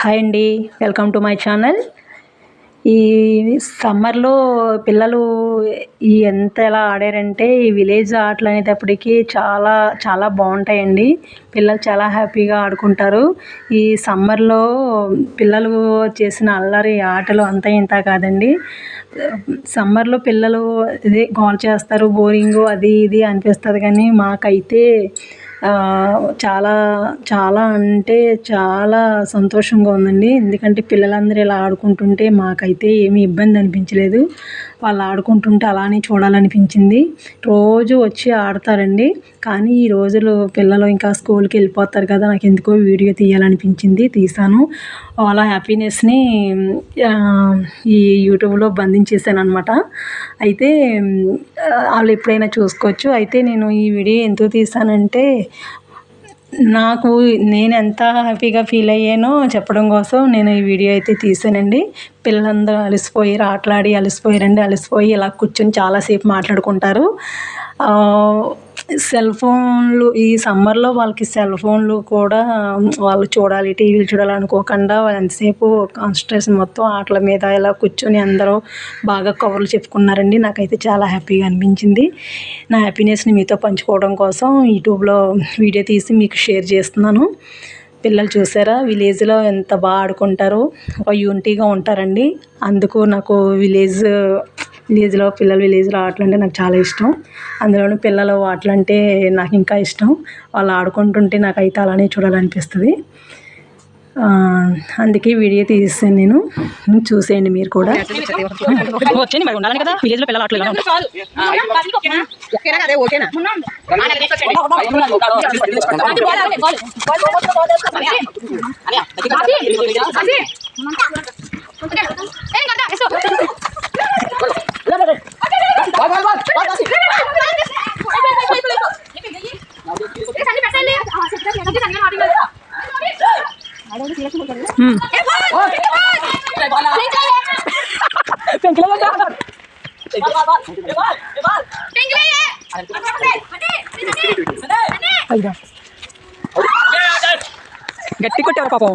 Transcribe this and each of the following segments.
Hi అండి welcome to my channel. ఈ సమ్మర్లో పిల్లలు ఈ ఎంత ఎలా ఆడారంటే ఈ విలేజ్ ఆటలు అనేటప్పటికీ చాలా చాలా బాగుంటాయండి. పిల్లలు చాలా హ్యాపీగా ఆడుకుంటారు. ఈ సమ్మర్లో పిల్లలు చేసిన అల్లరి ఆటలు అంత ఇంత కాదండి. సమ్మర్లో పిల్లలు ఇదే గోల్ చేస్తారు బోరింగ్ అది ఇది అనిపిస్తుంది కానీ మాకైతే చాలా చాలా అంటే చాలా సంతోషంగా ఉందండి. ఎందుకంటే పిల్లలందరూ ఇలా ఆడుకుంటుంటే మాకైతే ఏమీ ఇబ్బంది అనిపించలేదు. వాళ్ళు ఆడుకుంటుంటే అలానే చూడాలనిపించింది. రోజు వచ్చి ఆడతారండి. కానీ ఈ రోజులు పిల్లలు ఇంకా స్కూల్కి వెళ్ళిపోతారు కదా నాకు ఎందుకో వీడియో తీయాలనిపించింది తీసాను వాళ్ళ హ్యాపీనెస్ని ఈ యూట్యూబ్లో బంధించేసాను అనమాట అయితే వాళ్ళు ఎప్పుడైనా చూసుకోవచ్చు. అయితే నేను ఈ వీడియో ఎందుకు తీసానంటే నాకు నేను ఎంత హ్యాపీగా ఫీల్ అయ్యానో చెప్పడం కోసం నేను ఈ వీడియో అయితే తీసానండి. పిల్లలందరూ అలసిపోయారు ఆటలాడి అలసిపోయారండి అలసిపోయి ఇలా కూర్చొని చాలాసేపు మాట్లాడుకుంటారు. సెల్ ఫోన్లు ఈ సమ్మర్లో వాళ్ళకి సెల్ ఫోన్లు కూడా వాళ్ళు చూడాలి టీవీలు చూడాలి అనుకోకుండా వాళ్ళు ఎంతసేపు కాన్సన్ట్రేషన్ మొత్తం ఆటల మీద ఇలా కూర్చొని అందరూ బాగా కబుర్లు చెప్పుకున్నారండి. నాకైతే చాలా హ్యాపీగా అనిపించింది. నా హ్యాపీనెస్ని మీతో పంచుకోవడం కోసం యూట్యూబ్లో వీడియో తీసి మీకు షేర్ చేస్తున్నాను. పిల్లలు చూసారా? విలేజ్లో ఎంత బాగా ఆడుకుంటారో. ఒక యూనిటీగా ఉంటారండి. అందుకు నాకు విలేజ్ విలేజ్లో పిల్లలు విలేజ్లో ఆటలు అంటే నాకు చాలా ఇష్టం. అందులోనూ పిల్లలు ఆటలు అంటే నాకు ఇంకా ఇష్టం. వాళ్ళు ఆడుకుంటుంటే నాకైతే అలానే చూడాలనిపిస్తుంది. ఆ, అందుకే వీడియో తీసాను నేను. చూసేయండి మీరు కూడా. మరి ఉండాలని కదా విలేజ్లో పిల్లలు ఆటలు ఓకేనా అదే ఓకేనా గట్టి కొట్టారు పాపం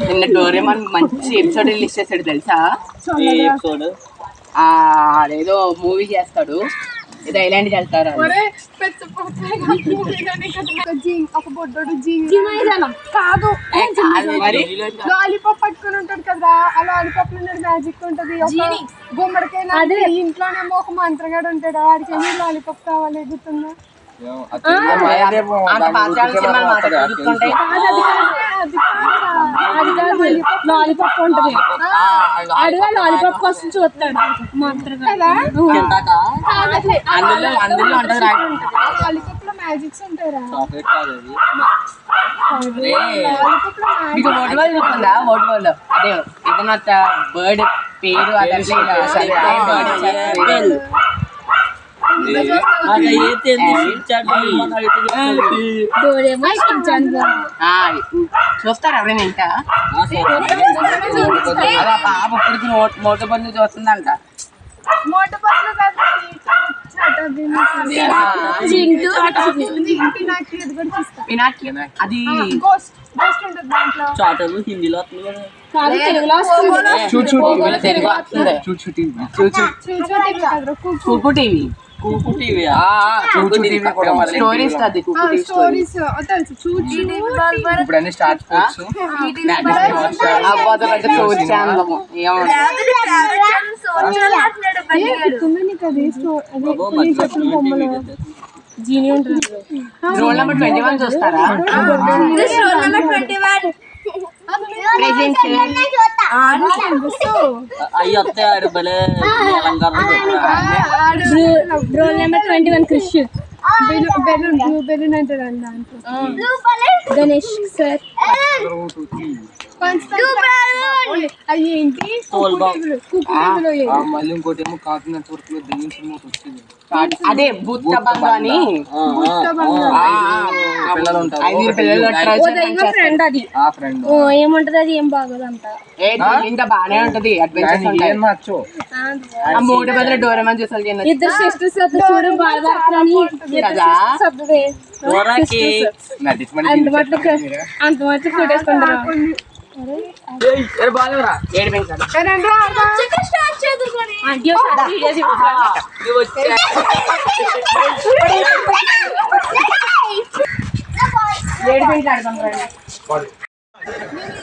నిన్న డోరేమాన్ మంచి ఎపిసోడ్ రిలీజ్ చేశాడు తెలుసా? ఆ అదేదో మూవీ చేస్తాడు. ఏదో ఐలాండ్ వెళ్తారు. ఒక బొడ్డోడు కాదు ఏ, కాదు మరి? లాలీపాప్ పట్టుకుని ఉంటాడు కదా ఆ లాలీపాప్లో మ్యాజిక్ ఉంటది. అదే. ఇంట్లోనేమో ఒక మంత్రగాడు ఉంటాడు. ఆడికేమో లాలీపాప్ కావాలి గుర్తుందా? అంత పాత్రల సినిమాలు మాత్రం గుర్తుంటాయి. లాలీపాప్ ఉంటది. అడిగా కోసం చూస్తాడు. మ్యాజిక్స్ ఉంటారా మీకు ఓటు వాళ్ళు ఓటు వాళ్ళు. అదే ఏదైనా బర్డ్ పేరు అదంటే బర్డ్ చూస్తారు ఎవరైనా ఇంకా? అదే పాప ఇప్పటికి మోటు బంధు చూస్తుందంట. మోట పనులు కాబట్టి చింటూ పినాకి అది కూడా చూస్తా. పినాకి అది గోస్ట్ గోస్ట్ ఉంటుంది దాంట్లో. చాటలు హిందీలో వస్తుంది కదా. కాదు తెలుగులో వస్తుంది. చూడు చూడు టీవీలో తెలుగు వస్తుంది. చూడు చూడు టీవీ. చూడు చూడు చూచూ టీవీ. కదరా కుక్కు టీవీ టీవీ స్టోరీస్ అది కుక్కు టీవీ స్టోరీ స్టోరీస్ తెలుసు చూచూ ఇప్పుడు అన్ని స్పోర్ట్స్ పెద్ద channel roll number twenty one చూస్తారా ఆడు భలే number twenty one Krish balloon blue balloon అంటారు అండి దాంట్లో గణేష్ సార్? మళ్ళీ ఇంకోటి ఏమో కాకినాడ వచ్చింది అదే బంధు అని పిల్లలు ఉంటారు ఐదు పిల్లలు ఓ దైవ. ఫ్రెండ్ అది ఆ ఫ్రెండ్ ఓ ఏముంటది అది ఏం బాగోదు అంత ఏ ఇంకా బాగానే ఉంటది అడ్వెంచర్స్ ఉంటాయి ఏం నచ్చు ఆ మూడు బదులు డోరేమన్ చూసాలి చిన్న ఇద్దరు సిస్టర్స్ చూడు బాధపడుతున్నాని కదా దూరాకి అంత అంత మట్టుకు కొట్టేసుకుంటారు ఏడిపించాలి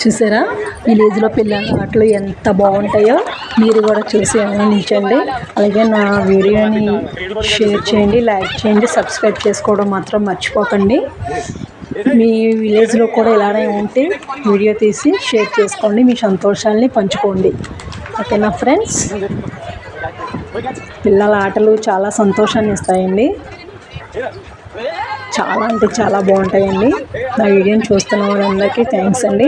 చూసారా? విలేజ్లో పిల్లల ఆటలు ఎంత బాగుంటాయో మీరు కూడా చూసి ఆనందించండి. అలాగే నా వీడియోని షేర్ చేయండి లైక్ చేయండి సబ్స్క్రైబ్ చేసుకోవడం మాత్రం మర్చిపోకండి. మీ విలేజ్లో కూడా ఇలానే ఉంటే వీడియో తీసి షేర్ చేసుకోండి మీ సంతోషాన్ని పంచుకోండి. ఓకేనా ఫ్రెండ్స్? పిల్లల ఆటలు చాలా సంతోషాన్ని ఇస్తాయండి. చాలా అంటే చాలా బాగుంటాయండి. నా వీడియోని చూస్తున్న వాళ్ళందరికీ థ్యాంక్స్ అండి.